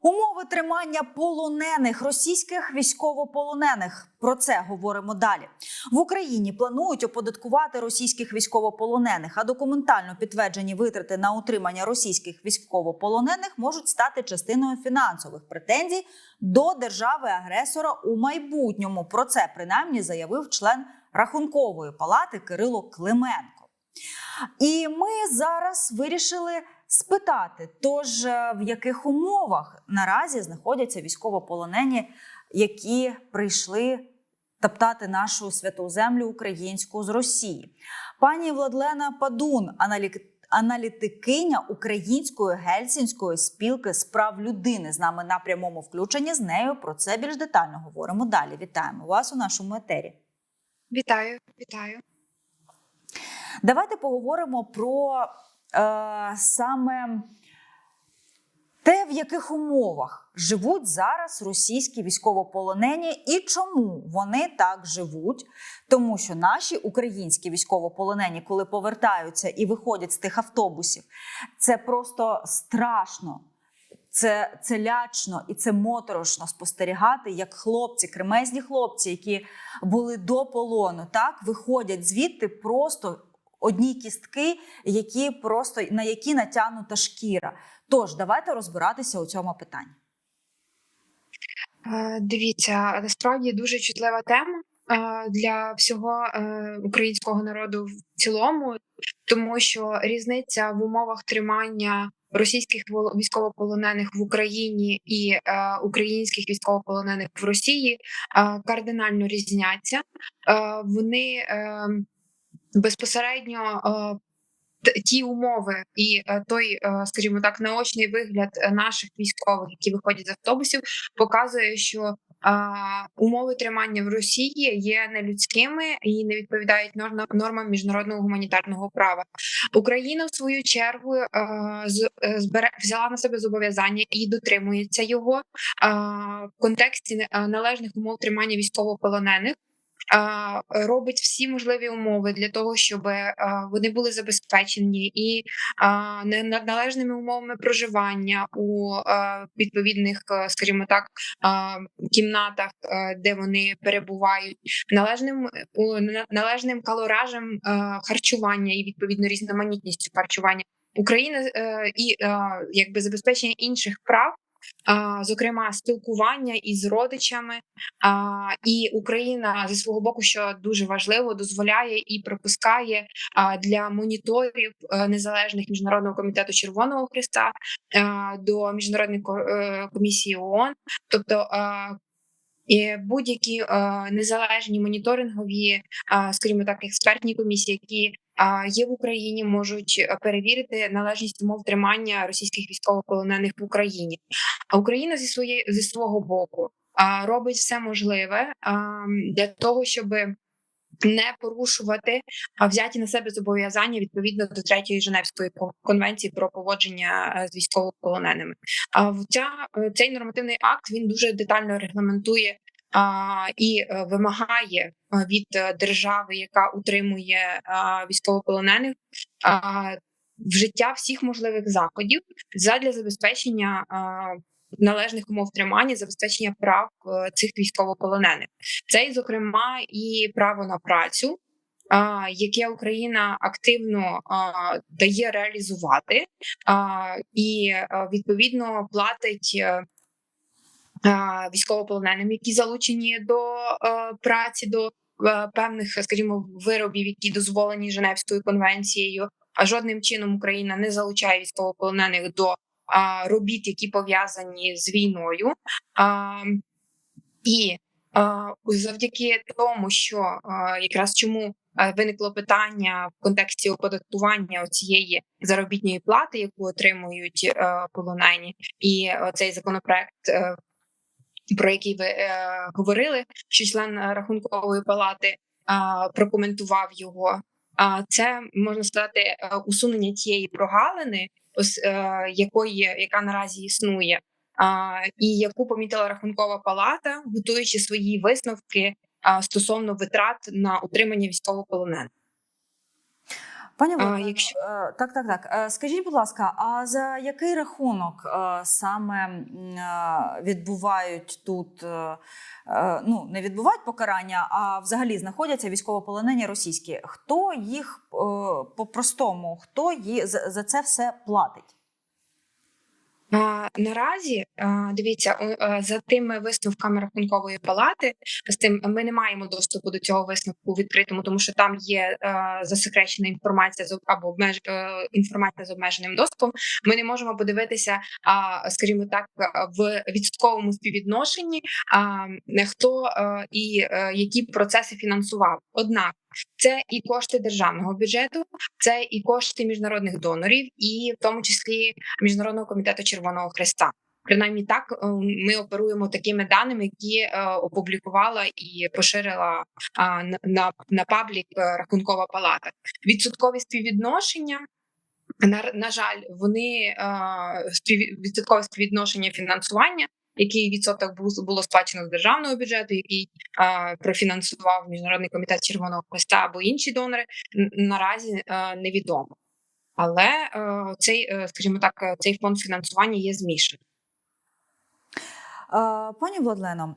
Умови тримання полонених російських військовополонених. Про це говоримо далі. В Україні планують оподаткувати російських військовополонених, а документально підтверджені витрати на утримання російських військовополонених можуть стати частиною фінансових претензій до держави-агресора у майбутньому. Про це принаймні заявив член рахункової палати Кирило Клименко. І ми зараз вирішили спитати, тож е, в яких умовах наразі знаходяться військовополонені, які прийшли топтати нашу святу землю українську з Росії. Пані Владлена Падун. Аналітикиня Української гельсінської спілки з прав людини з нами на прямому включенні. З нею про це більш детально говоримо далі. Вітаємо вас у нашому етері. Вітаю, вітаю. Давайте поговоримо про саме те, в яких умовах живуть зараз російські військовополонені і чому вони так живуть. Тому що наші українські військовополонені, коли повертаються і виходять з тих автобусів, це просто страшно. Це, це лячно і це моторошно спостерігати, як хлопці, кремезні хлопці, які були до полону, так виходять звідти просто одні кістки, які просто на які натягнута шкіра. Тож давайте розбиратися у цьому питанні. Е, Дивіться, насправді дуже чутлива тема е, для всього е, українського народу в цілому, тому що різниця в умовах тримання російських військовополонених в Україні і українських військовополонених в Росії кардинально різняться. Вони безпосередньо. е, Ті умови і е, той, е, скажімо так, наочний вигляд наших військових, які виходять з автобусів, показує, що умови тримання в Росії є нелюдськими і не відповідають норма- нормам міжнародного гуманітарного права. Україна, в свою чергу, збере взяла на себе зобов'язання і дотримується його в контексті належних умов тримання військовополонених. Робить всі можливі умови для того, щоб е, вони були забезпечені і належними умовами проживання у е, відповідних, е, скажімо так, кімнатах, де вони перебувають, належним належним калоражем харчування і відповідно різноманітністю харчування. Україна е, і якби забезпечення інших прав. Зокрема, спілкування із родичами, і Україна зі свого боку, що дуже важливо, дозволяє і пропускає а, для моніторів е, незалежних міжнародного комітету Червоного Христа е, до міжнародної е, комісії ООН, тобто. і будь-які е, незалежні моніторингові, е, скажімо так, експертні комісії, які є в Україні, можуть е, перевірити належність умов тримання російських військовополонених в Україні. А Україна зі своєї зі свого боку робить все можливе для того, щоб не порушувати взяті на себе зобов'язання відповідно до третьої Женевської кон- конвенції про поводження е, з військовополоненими. А ця е, цей нормативний акт він дуже детально регламентує. І е, вимагає е, від е, держави, яка утримує військовополонених, вжиття всіх можливих заходів задля забезпечення належних умов тримання, забезпечення прав е, цих військовополонених. Це, і, зокрема, і право на працю, яке Україна активно дає реалізувати, і а, відповідно платить. Е, Військовополоненим, які залучені до е, праці, до е, певних, скажімо, виробів, які дозволені Женевською конвенцією, а жодним чином Україна не залучає військовополонених до робіт, які пов'язані з війною. І завдяки тому, що якраз чому виникло питання в контексті оподаткування цієї заробітної плати, яку отримують полонені, і цей законопроект. Е, Про який ви е, говорили, що член е, рахункової палати а, прокоментував його. А це можна сказати е, усунення тієї прогалини, ось е, якої яка наразі існує, а, і яку помітила рахункова палата, готуючи свої висновки а, стосовно витрат на утримання військовополонених. Пані Володимир, якщо- е, так, так, так. Е, Скажіть, будь ласка, а за який рахунок е, саме відбувають тут, ну не відбувають покарання, а взагалі знаходяться військовополонені російські? Хто їх по-простому, хто за це все платить? Наразі дивіться, о, за тими висновками рахункової палати, з тим ми не маємо доступу до цього висновку відкритому, тому що там є засекречена інформація з або обмеж е, інформація з обмеженим доступом. Ми не можемо подивитися, скажімо так, в відсотковому співвідношенні, хто е, і е, які процеси фінансував. Однак це і кошти державного бюджету, це і кошти міжнародних донорів, і в тому числі міжнародного комітету Червоного Хреста. Принаймні так е, ми оперуємо такими даними, які е, опублікувала і поширила на, на, паблік е, рахункова палата. Відсоткові співвідношення. На, на жаль, вони е, відсоткове співвідношення фінансування, який відсоток було сплачено з державного бюджету, який е, профінансував міжнародний комітет Червоного Хреста або інші донори, наразі е, невідомо. Але е, цей, е, скажімо так, цей фонд фінансування є змішаний. Е, Пані Владлено,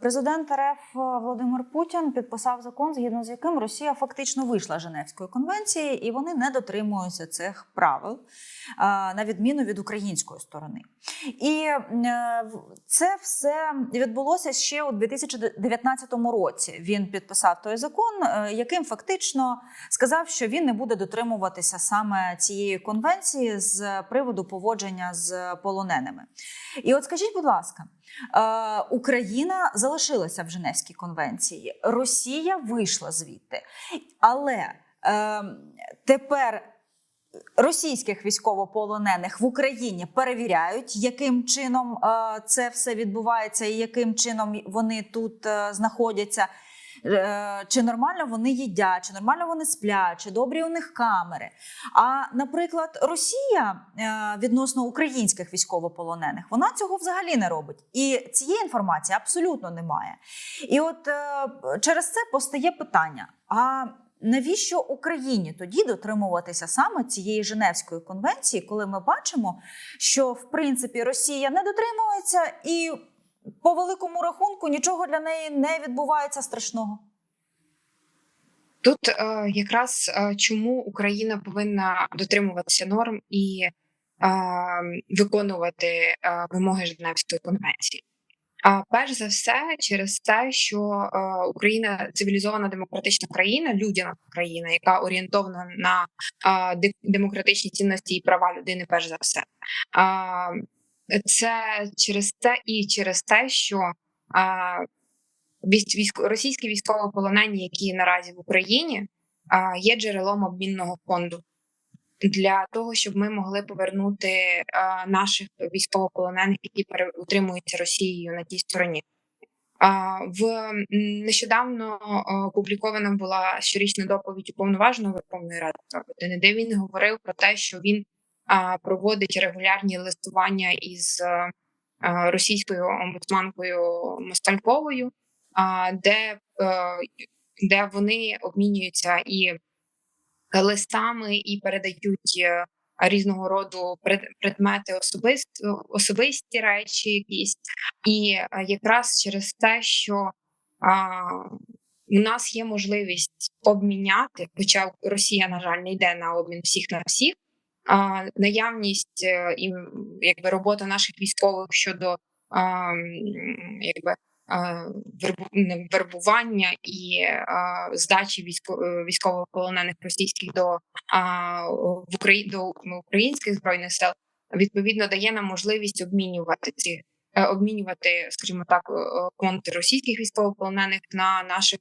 президент РФ Володимир Путін підписав закон, згідно з яким Росія фактично вийшла з Женевської конвенції, і вони не дотримуються цих правил, на відміну від української сторони. І е, це все відбулося ще у 2019 році. Він підписав той закон, е, яким фактично сказав, що він не буде дотримуватися саме цієї конвенції з приводу поводження з полоненими. І от скажіть, будь ласка, е, Україна залишилася в Женевській конвенції, Росія вийшла звідти, але е, тепер. Російських військовополонених в Україні перевіряють, яким чином е, це все відбувається, і яким чином вони тут е, знаходяться. Е, Чи нормально вони їдять, чи нормально вони сплять, чи добрі у них камери. А, наприклад, Росія відносно українських військовополонених, вона цього взагалі не робить. І цієї інформації абсолютно немає. І от через це постає питання: а навіщо Україні тоді дотримуватися саме цієї Женевської конвенції, коли ми бачимо, що в принципі Росія не дотримується і по великому рахунку нічого для неї не відбувається страшного? Тут е, якраз е, чому Україна повинна дотримуватися норм і е, виконувати вимоги Женевської конвенції. А перш за все, через те, що е, Україна цивілізована демократична країна, людяна країна, яка орієнтована на е, демократичні цінності і права людини, перш за все. Це через те і через те, що військо, російські військовополонені, які наразі в Україні, є джерелом обмінного фонду для того, щоб ми могли повернути а, наших військовополонених, які утримуються Росією на тій стороні. В нещодавно опублікована була щорічна доповідь уповноваженого Верховної Ради де він говорив про те, що він проводить регулярні листування із а, а, російською омбудсманкою Мостальковою, де, е, де вони обмінюються і листами, і передають е, різного роду пред- предмети особист, особисті речі, якісь, і е, якраз через те, що а, у нас є можливість обміняти, хоча Росія, на жаль, не йде на обмін всіх на всіх. А, наявність е, і якби робота наших військових щодо а, якби вербування і здачі е, військовополонених російських до до українських збройних сил відповідно дає нам можливість обмінювати ці е, обмінювати, скажімо так, е, конти російських військовополонених на наших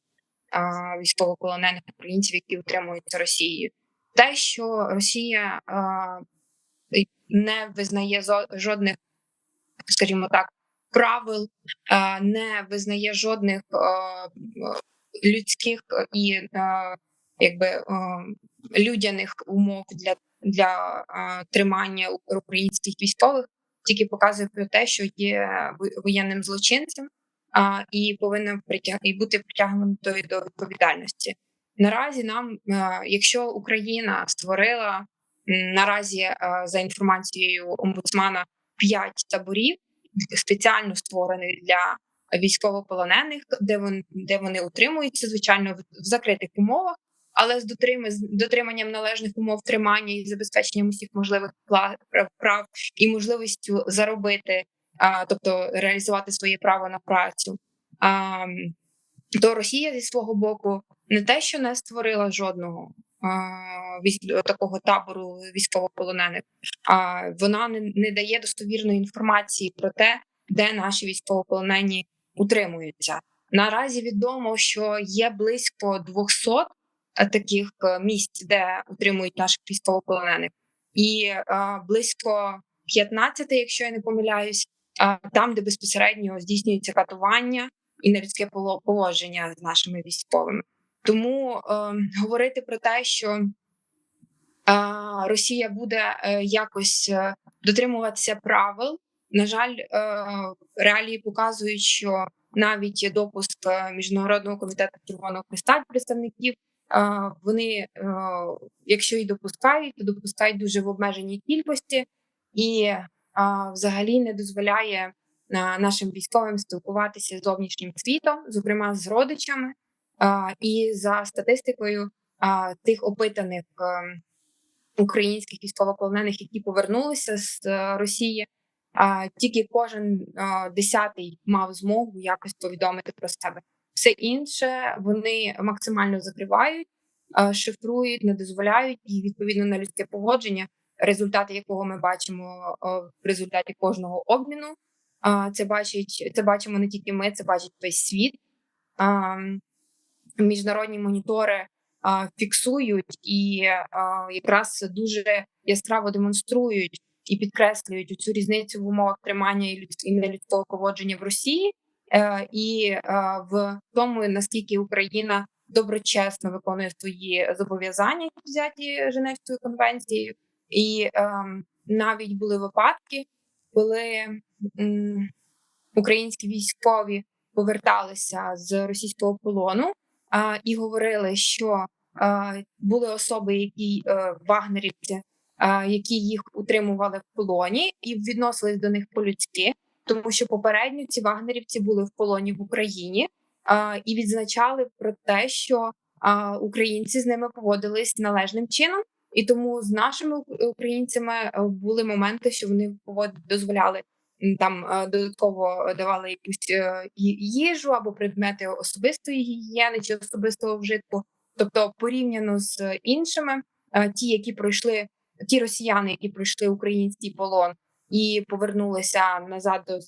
військовополонених українців, які утримуються Росією. Те, що Росія не визнає жодних, скажімо так, правил, не визнає жодних людських і якби людяних умов для, для тримання українських військових, тільки показує про те, що є воєнним злочинцем і повинен притяг і бути притягнутою до відповідальності. Наразі нам, е, якщо Україна створила наразі е, за інформацією омбудсмана п'ять таборів, спеціально створених для військовополонених, де вони де вони утримуються, звичайно, в, закритих умовах, але з дотриманням, належних умов тримання і забезпеченням усіх можливих прав, і можливістю заробити, а, тобто реалізувати своє право на працю. А, то Росія зі свого боку не те, що не створила жодного такого табору військовополонених, а вона не, дає достовірної інформації про те, де наші військовополонені утримуються. Наразі відомо, що є близько 200 таких е, місць, де утримують наших військовополонених, і е, близько 15, якщо я не помиляюсь, е, там, де безпосередньо здійснюється катування і нелюдське поло- положення з нашими військовими. Тому е, говорити про те, що е, Росія буде е, якось дотримуватися правил. На жаль, реалії показують, що навіть допуск міжнародного комітету Червоного Христа представників вони, якщо і допускають, то допускають дуже в обмеженій кількості і взагалі не дозволяє нашим військовим спілкуватися з зовнішнім світом, зокрема з родичами. Е, І за статистикою е, тих опитаних е, українських військовополонених, які повернулися з е, Росії, тільки кожен десятий мав змогу якось повідомити про себе. Все інше вони максимально закривають, шифрують, не дозволяють і відповідно на людське погодження, результати якого ми бачимо в результаті кожного обміну. Це бачить, це бачимо не тільки ми, це бачить весь світ. Міжнародні монітори фіксують і якраз дуже яскраво демонструють і підкреслюють цю різницю в умовах тримання і нелюдського поводження в Росії, е, і в тому наскільки Україна доброчесно виконує свої зобов'язання, взяті Женевською конвенцією, і ем, навіть були випадки, коли українські військові поверталися з російського полону і говорили, що були особи, які е, вагнерівці які їх утримували в полоні і відносились до них по-людськи, тому що попередньо ці вагнерівці були в полоні в Україні і відзначали про те, що українці з ними поводились належним чином. І тому з нашими українцями е, були моменти, що вони дозволяли там е, додатково давали якусь е, їжу або предмети особистої гігієни чи особистого вжитку. Тобто, порівняно з іншими, е, ті, які пройшли ті росіяни, які пройшли український полон і повернулися назад до,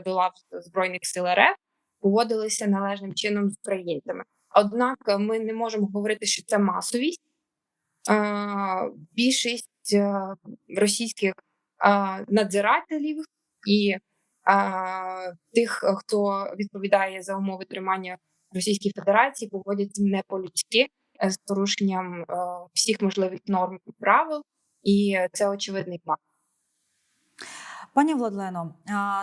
до лав збройних сил РФ, поводилися належним чином з українцями. Однак ми не можемо говорити, що це масовість. Більшість російських надзирателів і е, тих, хто відповідає за умови тримання в Російській Федерації, поводяться не по-людськи е, з порушенням е, всіх можливих норм і правил, і це очевидний факт. Пані Владлено,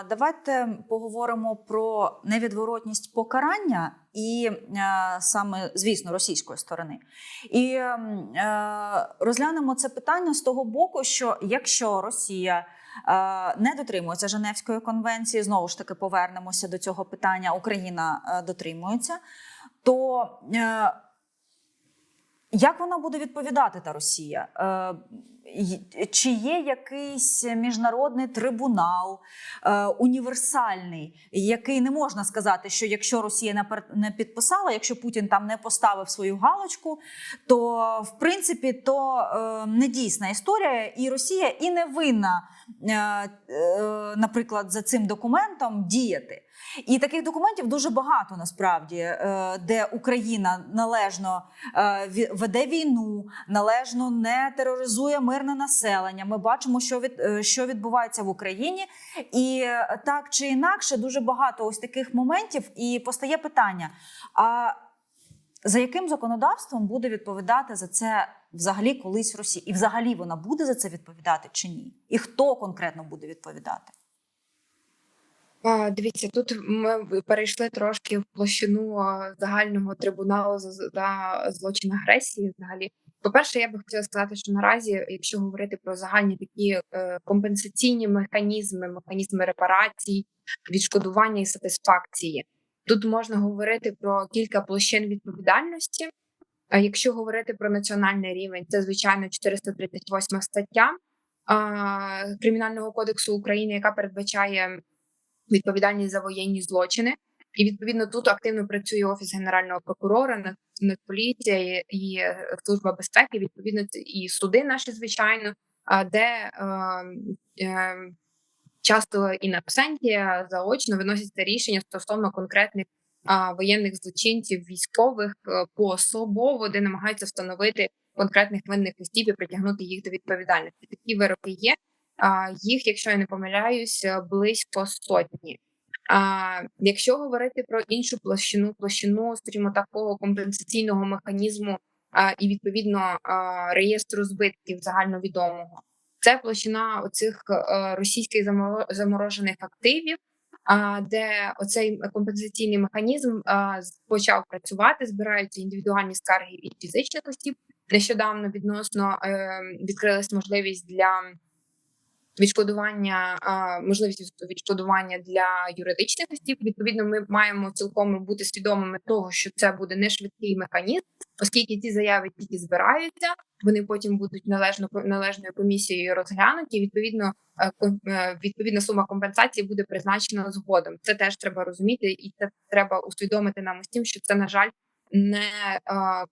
давайте поговоримо про невідворотність покарання і саме, звісно, російської сторони. І е, розглянемо це питання з того боку, що якщо Росія не дотримується Женевської конвенції, знову ж таки повернемося до цього питання. Україна е, дотримується, то е, як вона буде відповідати та Росія? Чи є якийсь міжнародний трибунал е, універсальний, який не можна сказати, що якщо Росія не підписала, якщо Путін там не поставив свою галочку, то в принципі то е, не дійсна історія, і Росія і не винна, е, наприклад, за цим документом діяти. І таких документів дуже багато насправді, де Україна належно веде війну, належно не тероризує мирне населення. Ми бачимо, що від е, що відбувається в Україні, і е, так чи інакше, дуже багато ось таких моментів. І постає питання: а за яким законодавством буде відповідати за це взагалі колись Росія? І взагалі вона буде за це відповідати чи ні? І хто конкретно буде відповідати? Дивіться, тут ми перейшли трошки в площину загального трибуналу за злочин агресії. Взагалі, по-перше, я би хотіла сказати, що наразі, якщо говорити про загальні такі е, компенсаційні механізми, механізми репарацій, відшкодування і сатисфакції, тут можна говорити про кілька площин відповідальності. А якщо говорити про національний рівень, це звичайно 438 стаття Кримінального кодексу України, яка передбачає відповідальність за воєнні злочини. І відповідно тут активно працює офіс генерального прокурора, Нацполіція і е, служба безпеки. Відповідно, і суди наші звичайно, а де е, е, часто і на псенті заочно виносяться рішення стосовно конкретних а, воєнних злочинців, військових е, поособово, де намагаються встановити конкретних винних осіб і притягнути їх до відповідальності. Такі вироки є. А, їх, якщо я не помиляюсь, е, близько сотні. А якщо говорити про іншу площину, площину, скажімо, такого компенсаційного механізму а, і відповідно а, реєстру збитків загальновідомого, це площина оцих а, російських заморо- заморожених активів, а, де оцей компенсаційний механізм почав працювати, збираються індивідуальні скарги від фізичних осіб. Нещодавно відносно е, відкрилась можливість для відшкодування, можливість відшкодування для юридичних осіб. Відповідно, ми маємо цілком бути свідомими того, що це буде не швидкий механізм, оскільки ці заяви тільки збираються, вони потім будуть належно належною комісією розглянуті. Відповідно, е, е, відповідна сума компенсації буде призначена згодом. Це теж треба розуміти, і це треба усвідомити нам усім, що це на жаль не е,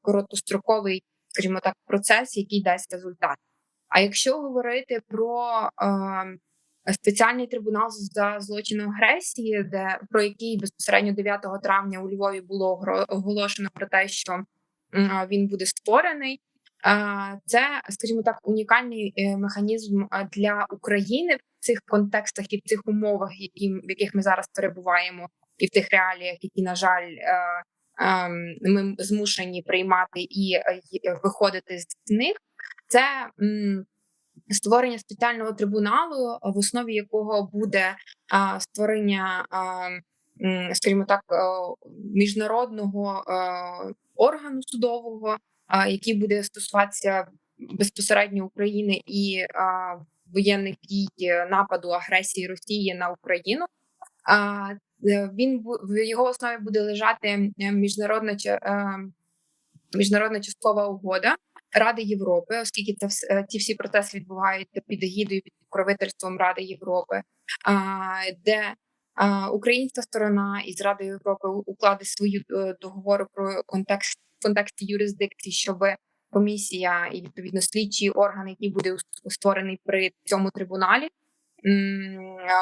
короткостроковий, скажімо так, процес, який дасть результат. А якщо говорити про е, спеціальний трибунал за злочин агресії, де про який безпосередньо 9 травня у Львові було оголошено про те, що м, він буде створений, е, це, скажімо так, унікальний е, механізм е, для України в цих контекстах і в цих умовах, які в яких ми зараз перебуваємо, і в тих реаліях, які на жаль. е, ем, Ми змушені приймати і е, виходити з них, це створення спеціального трибуналу, в основі якого буде створення, скажімо так, е, міжнародного е, органу судового, який буде стосуватися безпосередньо України і воєнних дій нападу агресії Росії на Україну. Е, він в його основі буде лежати міжнародна міжнародна часткова угода Ради Європи, оскільки це ті всі процеси відбуваються під егідою під покровительством Ради Європи, де українська сторона із Радою Європи укладе свої е, договори про контекст в контексті юрисдикції, щоб комісія і відповідно слідчий орган, який буде створений при цьому трибуналі,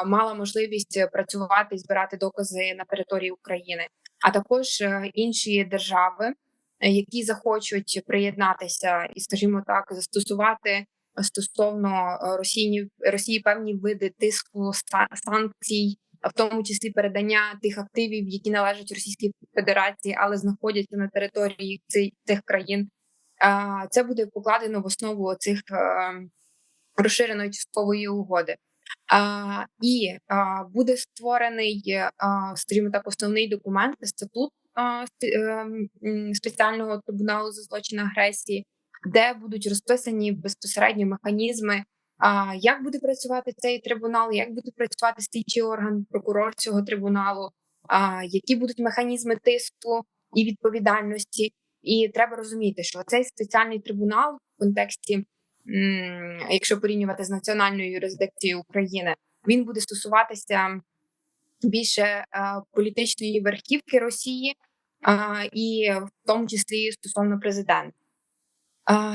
мала можливість працювати і збирати докази на території України, а також е, інші держави які захочуть приєднатися і, скажімо так, застосувати стосовно е, Росії Росії певні види тиску санкцій, в тому числі передання тих активів, які належать Російській Федерації, але знаходяться на території цих, цих країн. Це буде покладено в основу цих розширеної часткової угоди. І буде створений, а, скажімо так, основний документ статут спеціального трибуналу за злочин агресії, де будуть розписані безпосередньо механізми, як буде працювати цей трибунал, як буде працювати слідчий орган, прокурор цього трибуналу, які будуть механізми тиску і відповідальності. І треба розуміти, що цей спеціальний трибунал в контексті, якщо порівнювати з національною юрисдикцією України, він буде стосуватися більше е, політичної верхівки Росії, і в тому числі стосовно президента.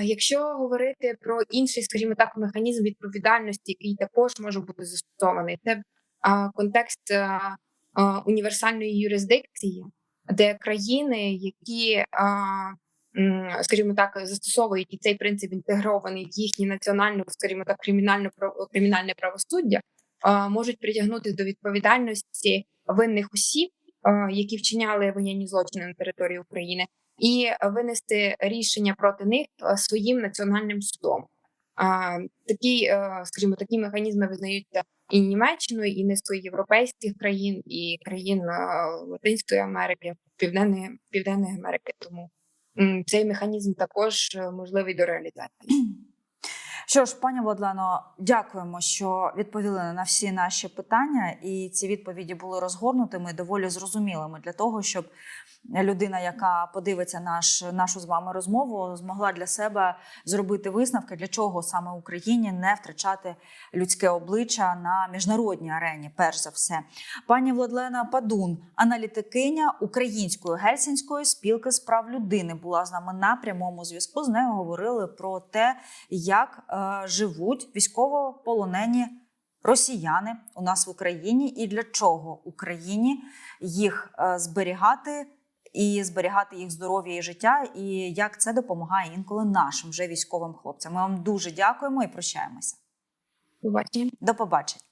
Якщо говорити про інший, скажімо так, механізм відповідальності, який також може бути застосований, це контекст універсальної юрисдикції, де країни, які, скажімо так, застосовують і цей принцип інтегрований в їхнє національне, скажімо так, кримінальне кримінальне правосуддя, можуть притягнути до відповідальності винних осіб, які вчиняли воєнні злочини на території України і винести рішення проти них е, своїм національним судом. А, Такі, е, скажімо, такі механізми визнаються і Німеччиною, і низкою європейських країн, і країн е, Латинської Америки, Південної Південної Америки. Тому цей механізм також е, можливий до реалізації. Що ж, пані Владлено, дякуємо, що відповіли на всі наші питання, і ці відповіді були розгорнутими, доволі зрозумілими для того, щоб людина, яка подивиться наш, нашу з вами розмову, змогла для себе зробити висновки, для чого саме Україні не втрачати людське обличчя на міжнародній арені. Перш за все, пані Владлена Падун, аналітикиня Української гельсінської спілки з прав людини, була з нами на прямому зв'язку. З нею говорили про те, як е, живуть військовополонені росіяни у нас в Україні, і для чого Україні їх е, зберігати. І зберігати їх здоров'я і життя, і як це допомагає інколи нашим вже військовим хлопцям. Ми вам дуже дякуємо і прощаємося. Побачення. До побачення.